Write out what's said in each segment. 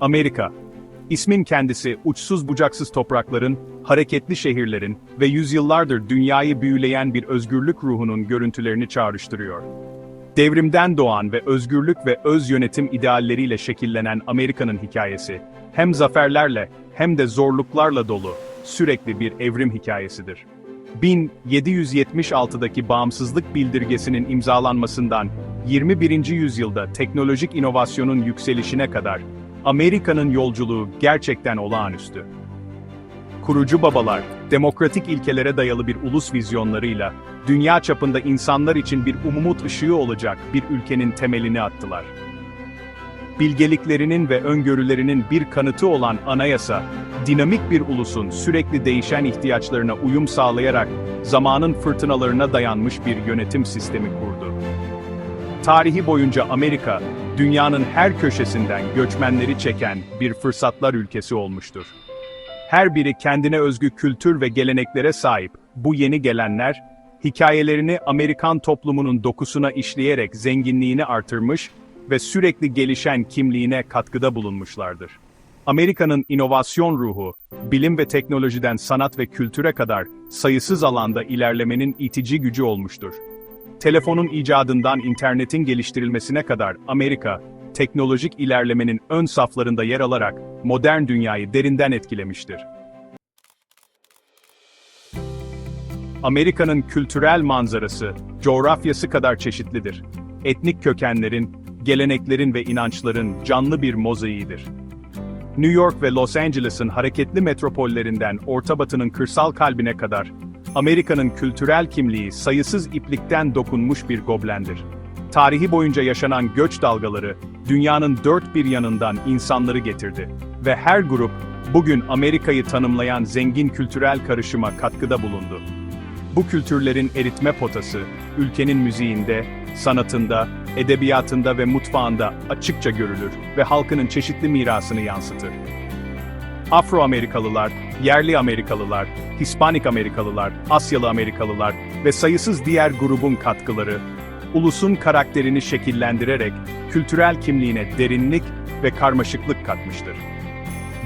Amerika. İsmin kendisi uçsuz bucaksız toprakların, hareketli şehirlerin ve yüzyıllardır dünyayı büyüleyen bir özgürlük ruhunun görüntülerini çağrıştırıyor. Devrimden doğan ve özgürlük ve öz yönetim idealleriyle şekillenen Amerika'nın hikayesi, hem zaferlerle hem de zorluklarla dolu, sürekli bir evrim hikayesidir. 1776'daki bağımsızlık bildirgesinin imzalanmasından 21. yüzyılda teknolojik inovasyonun yükselişine kadar Amerika'nın yolculuğu gerçekten olağanüstü. Kurucu babalar, demokratik ilkelere dayalı bir ulus vizyonlarıyla, dünya çapında insanlar için bir umut ışığı olacak bir ülkenin temelini attılar. Bilgeliklerinin ve öngörülerinin bir kanıtı olan anayasa, dinamik bir ulusun sürekli değişen ihtiyaçlarına uyum sağlayarak zamanın fırtınalarına dayanmış bir yönetim sistemi kurdu. Tarihi boyunca Amerika, dünyanın her köşesinden göçmenleri çeken bir fırsatlar ülkesi olmuştur. Her biri kendine özgü kültür ve geleneklere sahip, bu yeni gelenler, hikayelerini Amerikan toplumunun dokusuna işleyerek zenginliğini artırmış ve sürekli gelişen kimliğine katkıda bulunmuşlardır. Amerika'nın inovasyon ruhu, bilim ve teknolojiden sanat ve kültüre kadar sayısız alanda ilerlemenin itici gücü olmuştur. Telefonun icadından internetin geliştirilmesine kadar Amerika, teknolojik ilerlemenin ön saflarında yer alarak modern dünyayı derinden etkilemiştir. Amerika'nın kültürel manzarası, coğrafyası kadar çeşitlidir. Etnik kökenlerin, geleneklerin ve inançların canlı bir mozaiğidir. New York ve Los Angeles'ın hareketli metropollerinden Orta Batı'nın kırsal kalbine kadar, Amerika'nın kültürel kimliği sayısız iplikten dokunmuş bir goblendir. Tarihi boyunca yaşanan göç dalgaları, dünyanın dört bir yanından insanları getirdi. Ve her grup, bugün Amerika'yı tanımlayan zengin kültürel karışıma katkıda bulundu. Bu kültürlerin eritme potası, ülkenin müziğinde, sanatında, edebiyatında ve mutfağında açıkça görülür ve halkının çeşitli mirasını yansıtır. Afro-Amerikalılar, yerli Amerikalılar, Hispanik Amerikalılar, Asyalı Amerikalılar ve sayısız diğer grubun katkıları, ulusun karakterini şekillendirerek kültürel kimliğine derinlik ve karmaşıklık katmıştır.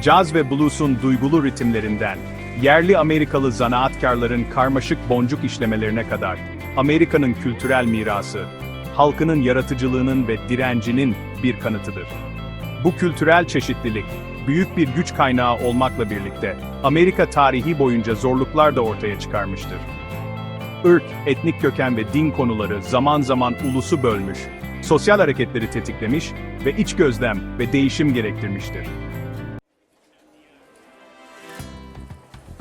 Caz ve blues'un duygulu ritimlerinden, yerli Amerikalı zanaatkarların karmaşık boncuk işlemelerine kadar, Amerika'nın kültürel mirası, halkının yaratıcılığının ve direncinin bir kanıtıdır. Bu kültürel çeşitlilik, büyük bir güç kaynağı olmakla birlikte, Amerika tarihi boyunca zorluklar da ortaya çıkarmıştır. Irk, etnik köken ve din konuları zaman zaman ulusu bölmüş, sosyal hareketleri tetiklemiş ve iç gözlem ve değişim gerektirmiştir.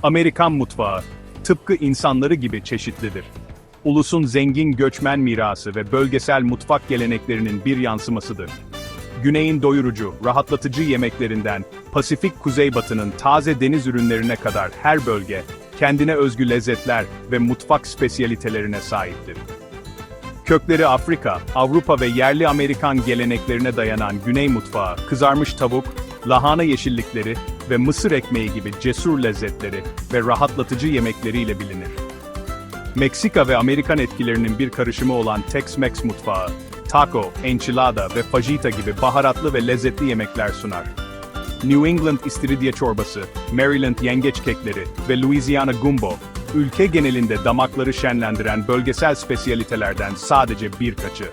Amerikan mutfağı, tıpkı insanları gibi çeşitlidir. Ulusun zengin göçmen mirası ve bölgesel mutfak geleneklerinin bir yansımasıdır. Güneyin doyurucu, rahatlatıcı yemeklerinden, Pasifik Kuzeybatı'nın taze deniz ürünlerine kadar her bölge, kendine özgü lezzetler ve mutfak spesiyalitelerine sahiptir. Kökleri Afrika, Avrupa ve yerli Amerikan geleneklerine dayanan Güney mutfağı, kızarmış tavuk, lahana yeşillikleri ve mısır ekmeği gibi cesur lezzetleri ve rahatlatıcı yemekleriyle bilinir. Meksika ve Amerikan etkilerinin bir karışımı olan Tex-Mex mutfağı, taco, enchilada ve fajita gibi baharatlı ve lezzetli yemekler sunar. New England istiridye çorbası, Maryland yengeç kekleri ve Louisiana gumbo, ülke genelinde damakları şenlendiren bölgesel spesiyalitelerden sadece birkaçı.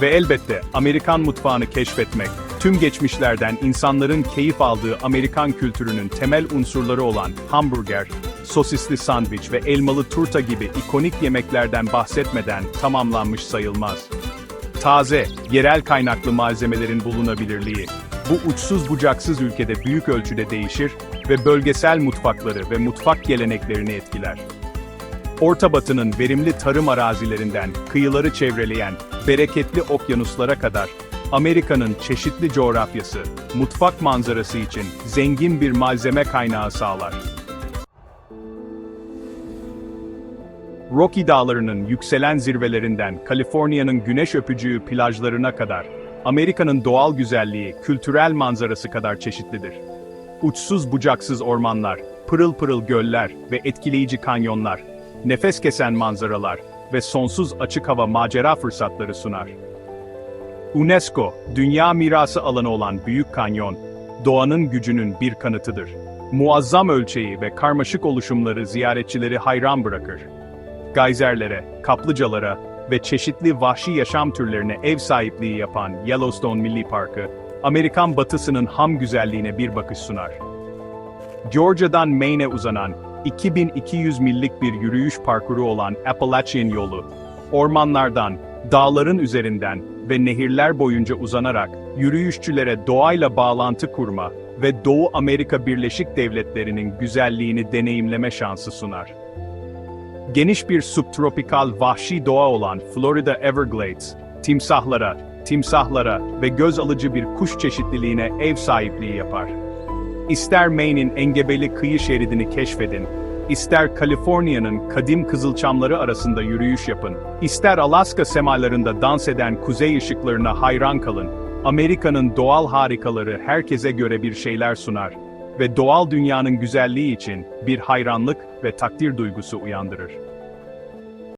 Ve elbette Amerikan mutfağını keşfetmek, tüm geçmişlerden insanların keyif aldığı Amerikan kültürünün temel unsurları olan hamburger, sosisli sandviç ve elmalı turta gibi ikonik yemeklerden bahsetmeden tamamlanmış sayılmaz. Taze, yerel kaynaklı malzemelerin bulunabilirliği, bu uçsuz bucaksız ülkede büyük ölçüde değişir ve bölgesel mutfakları ve mutfak geleneklerini etkiler. Orta Batı'nın verimli tarım arazilerinden kıyıları çevreleyen bereketli okyanuslara kadar Amerika'nın çeşitli coğrafyası, mutfak manzarası için zengin bir malzeme kaynağı sağlar. Rocky Dağları'nın yükselen zirvelerinden Kaliforniya'nın güneş öpücüğü plajlarına kadar, Amerika'nın doğal güzelliği, kültürel manzarası kadar çeşitlidir. Uçsuz bucaksız ormanlar, pırıl pırıl göller ve etkileyici kanyonlar, nefes kesen manzaralar ve sonsuz açık hava macera fırsatları sunar. UNESCO, Dünya Mirası alanı olan Büyük Kanyon, doğanın gücünün bir kanıtıdır. Muazzam ölçeği ve karmaşık oluşumları ziyaretçileri hayran bırakır. Geyserlere, kaplıcalara ve çeşitli vahşi yaşam türlerine ev sahipliği yapan Yellowstone Milli Parkı, Amerikan batısının ham güzelliğine bir bakış sunar. Georgia'dan Maine'e uzanan 2200 millik bir yürüyüş parkuru olan Appalachian yolu, ormanlardan, dağların üzerinden ve nehirler boyunca uzanarak yürüyüşçülere doğayla bağlantı kurma ve Doğu Amerika Birleşik Devletleri'nin güzelliğini deneyimleme şansı sunar. Geniş bir subtropikal vahşi doğa olan Florida Everglades, timsahlara, timsahlara ve göz alıcı bir kuş çeşitliliğine ev sahipliği yapar. İster Maine'in engebeli kıyı şeridini keşfedin, ister Kaliforniya'nın kadim kızılçamları arasında yürüyüş yapın, ister Alaska semalarında dans eden kuzey ışıklarına hayran kalın, Amerika'nın doğal harikaları herkese göre bir şeyler sunar ve doğal dünyanın güzelliği için bir hayranlık ve takdir duygusu uyandırır.